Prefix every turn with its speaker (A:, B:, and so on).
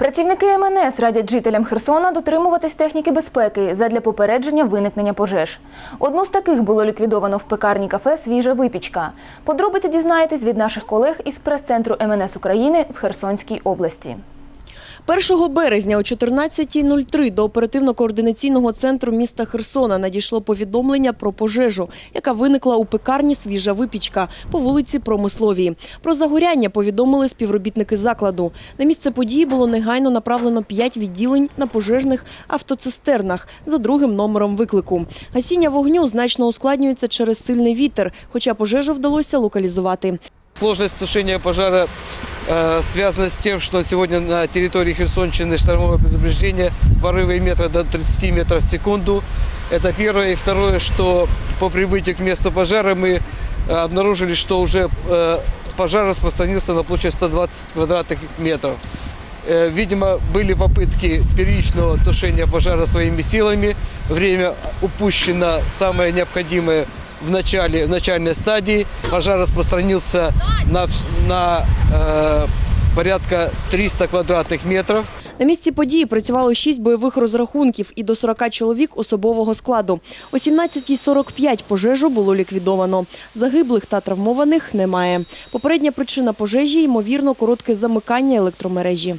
A: Працівники МНС радять жителям Херсона дотримуватись техніки безпеки задля попередження виникнення пожеж. Одну з таких було ліквідовано в пекарні кафе Свіжа випічка. Подробиці дізнаєтесь від наших колег із прес-центру МНС України в Херсонській області.
B: 1 березня о 14.03 до оперативно-координаційного центру міста Херсона надійшло повідомлення про пожежу, яка виникла у пекарні «Свіжа випічка» по вулиці Промисловій. Про загоряння повідомили співробітники закладу. На місце події було негайно направлено 5 відділень на пожежних автоцистернах за другим номером виклику. Гасіння вогню значно ускладнюється через сильний вітер, хоча пожежу вдалося локалізувати.
C: Сложность тушения пожара э, связана с тем, что сегодня на территории Херсонщины штормовое предупреждение, порывы метра до 30 метров в секунду. Это первое. И второе, что по прибытию к месту пожара мы э, обнаружили, что уже э, пожар распространился на площадь 120 квадратных метров. Видимо, были попытки первичного тушения пожара своими силами. Время упущено самое необходимое в начале, в начальной стадии. Пожар распространился на, на э, порядка 300 квадратных метров.
B: На місці події працювало шість бойових розрахунків і до 40 чоловік особового складу. О 17.45 пожежу було ліквідовано. Загиблих та травмованих немає. Попередня причина пожежі – ймовірно, коротке замикання електромережі.